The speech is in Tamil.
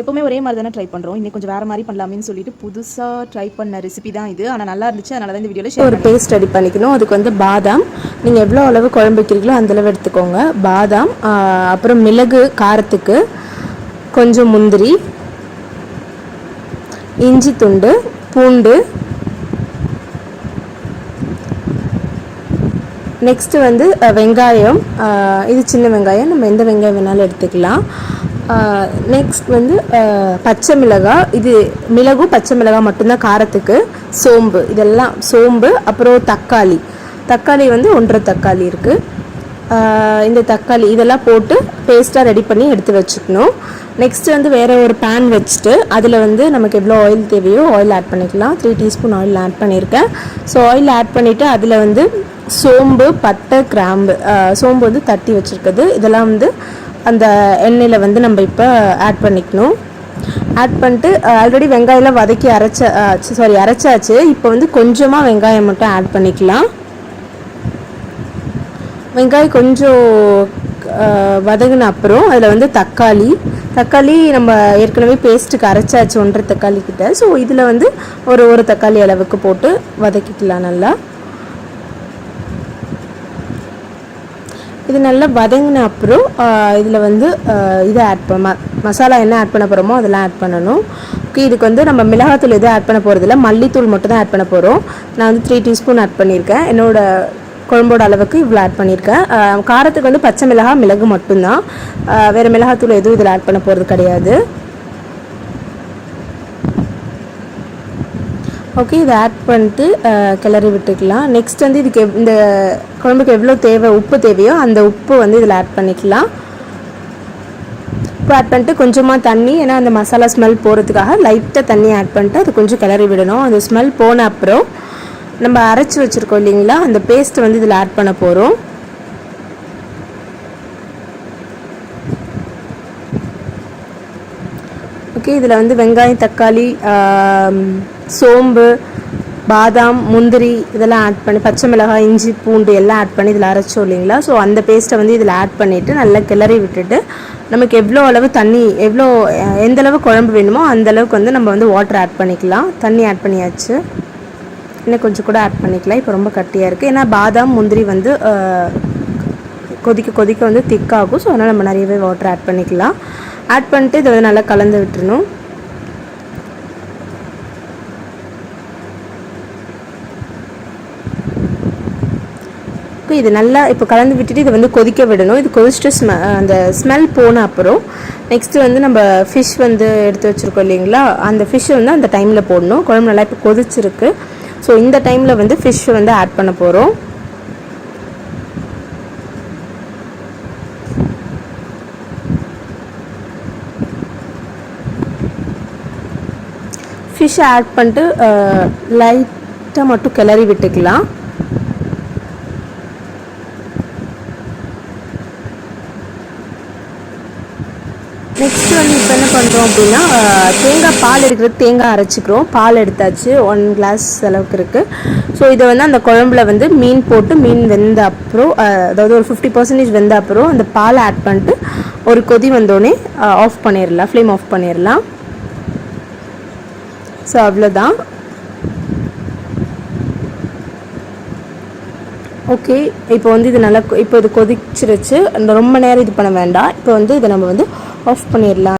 எப்போவுமே ஒரே மாதிரி தானே ட்ரை பண்ணுறோம் இன்னைக்கு கொஞ்சம் வேறு மாதிரி பண்ணலாமேன்னு சொல்லிட்டு புதுசாக ட்ரை பண்ண ரெசிபி தான் இது. ஆனால் நல்லா இருந்துச்சு. அதனால தான் இந்த வீடியோவில் ஒரு பேஸ்ட் ரெடி பண்ணிக்கணும். அதுக்கு வந்து பாதாம். நீங்கள் எவ்வளோ அளவு குழம்பு வைக்கிறீங்களோ அந்த அளவு எடுத்துக்கோங்க. பாதாம் அப்புறம் மிளகு காரத்துக்கு கொஞ்சம் முந்திரி இஞ்சி துண்டு பூண்டு. நெக்ஸ்ட்டு வந்து வெங்காயம். இது சின்ன வெங்காயம். நம்ம எந்த வெங்காயம் வேணாலும் எடுத்துக்கலாம். நெக்ஸ்ட் வந்து பச்சை மிளகாய் இது மிளகும் பச்சை மிளகாய் மட்டும்தான் காரத்துக்கு. சோம்பு. இதெல்லாம் சோம்பு அப்புறம் தக்காளி. தக்காளி வந்து ஒன்றரை தக்காளி இருக்குது இந்த தக்காளி இதெல்லாம் போட்டு பேஸ்ட்டாக ரெடி பண்ணி எடுத்து வச்சுக்கணும். நெக்ஸ்ட் வந்து வேறு ஒரு பேன் வச்சுட்டு அதில் வந்து நமக்கு எவ்வளோ ஆயில் தேவையோ ஆயில் ஆட் பண்ணிக்கலாம். த்ரீ டீஸ்பூன் ஆயில் ஆட் பண்ணியிருக்கேன். ஸோ ஆயில் ஆட் பண்ணிவிட்டு அதில் வந்து சோம்பு பட்டை கிராம்பு சோம்பு வந்து தட்டி வச்சுருக்குது இதெல்லாம் வந்து அந்த எண்ணெயில் வந்து நம்ம இப்போ ஆட் பண்ணிக்கணும். ஆட் பண்ணிட்டு ஆல்ரெடி வெங்காயம்லாம் வதக்கி அரைச்ச சாரி அரைச்சாச்சு. இப்போ வந்து கொஞ்சமாக வெங்காயம் மட்டும் ஆட் பண்ணிக்கலாம். வெங்காயம் கொஞ்சம் வதங்கின அப்புறம் அதில் வந்து தக்காளி. தக்காளி நம்ம ஏற்கனவே பேஸ்ட்டுக்கு அரைச்சாச்சு ஒன்றரை தக்காளி கிட்ட. ஸோ இதில் வந்து ஒரு ஒரு தக்காளி அளவுக்கு போட்டு வதக்கிக்கலாம் நல்லா. இது நல்லா வதங்கின அப்புறம் இதில் வந்து இதை ஆட் பண்ண ம- மசாலா என்ன ஆட் பண்ண போகிறோமோ அதெல்லாம் ஆட் பண்ணணும். ஓகே இதுக்கு வந்து நம்ம மிளகாத்தூள் எதுவும் ஆட் பண்ண போகிறதில்ல மல்லித்தூள் மட்டும் தான் ஆட் பண்ண போகிறோம் நான் வந்து த்ரீ டீஸ்பூன் ஆட் பண்ணியிருக்கேன். என்னோட குழம்போட அளவுக்கு இவ்வளோ ஆட் பண்ணியிருக்கேன். காரத்துக்கு வந்து பச்சை மிளகா மிளகு மட்டும்தான். வேறு மிளகாத்தூள் எதுவும் இதில் ஆட் பண்ண போகிறது கிடையாது. ஓகே இதை ஆட் பண்ணிட்டு கிளறி விட்டுக்கலாம். நெக்ஸ்ட் வந்து இதுக்கு இந்த குழம்புக்கு எவ்வளோ தேவை உப்பு தேவையோ அந்த உப்பு வந்து இதில் ஆட் பண்ணிக்கலாம். உப்பு ஆட் பண்ணிட்டு கொஞ்சமாக தண்ணி ஏன்னா அந்த மசாலா ஸ்மெல் போகிறதுக்காக லைட்டாக தண்ணி ஆட் பண்ணிட்டு அது கொஞ்சம் கிளறி விடணும். அந்த ஸ்மெல் போன அப்புறம் நம்ம அரைச்சி வச்சுருக்கோம் இல்லைங்களா? அந்த பேஸ்ட்டை வந்து இதில் ஆட் பண்ண போகிறோம் ஓகே இதில் வந்து வெங்காயம் தக்காளி சோம்பு பாதாம் முந்திரி இதெல்லாம் ஆட் பண்ணி பச்சை மிளகாய் இஞ்சி பூண்டு எல்லாம் ஆட் பண்ணி இதில் அரைச்சோம் இல்லைங்களா? ஸோ அந்த பேஸ்ட்டை வந்து இதில் ஆட் பண்ணிவிட்டு நல்லா கிளறி விட்டுட்டு நமக்கு எவ்வளோ அளவு தண்ணி எவ்வளோ எந்த அளவு குழம்பு வேணுமோ அந்த அளவுக்கு வந்து நம்ம வந்து வாட்டர் ஆட் பண்ணிக்கலாம். தண்ணி ஆட் பண்ணியாச்சு. இன்னும் கொஞ்சம் கூட ஆட் பண்ணிக்கலாம். இப்போ ரொம்ப கட்டியாக இருக்குது ஏன்னா பாதாம் முந்திரி வந்து கொதிக்க கொதிக்க வந்து திக்காகும் ஸோ அதனால் நம்ம நிறையவே வாட்டர் ஆட் பண்ணிக்கலாம். ஆட் பண்ணிட்டு இதை வந்து நல்லா கலந்து விட்டுருணும் இது நல்லா இப்போ கலந்து விட்டுட்டு இதை வந்து கொதிக்க விடணும். இது கொதிச்சுட்டு ஸ்மெ அந்த ஸ்மெல் போன அப்புறம் நெக்ஸ்ட்டு வந்து நம்ம ஃபிஷ் வந்து எடுத்து வச்சுருக்கோம் இல்லைங்களா? அந்த ஃபிஷ்ஷை வந்து அந்த டைமில் போடணும். குழம்பு நல்லா இப்போ கொதிச்சிருக்கு. ஸோ இந்த டைமில் வந்து ஃபிஷ் வந்து ஆட் பண்ண போகிறோம் ஃபிஷ் ஆட் பண்ணிட்டு லைட்டாக மட்டும் கிளறி விட்டுக்கலாம். நெக்ஸ்ட் வந்து இப்போ என்ன பண்ணுறோம் அப்படின்னா தேங்காய் பால் எடுக்கிறது தேங்காய் அரைச்சிக்கிறோம். பால் எடுத்தாச்சு. ஒன் கிளாஸ் அளவுக்கு இருக்குது ஸோ இதை வந்து அந்த குழம்புல வந்து மீன் போட்டு மீன் வெந்த அப்புறம் அதாவது ஒரு ஃபிஃப்டி பர்சன்டேஜ் வெந்த அப்புறம் அந்த பாலை ஆட் பண்ணிட்டு ஒரு கொதி வந்தோடனே ஆஃப் பண்ணிடலாம் ஃப்ளேம் ஆஃப் பண்ணிடலாம் ஸோ அவ்வளோதான் ஓகே இப்போ வந்து இது நல்லா இப்போ இது கொதிச்சிருச்சு. அந்த ரொம்ப நேரம் இது பண்ண வேண்டாம். இப்போ வந்து இதை நம்ம வந்து ஆஃப் பண்ணிடலாம்.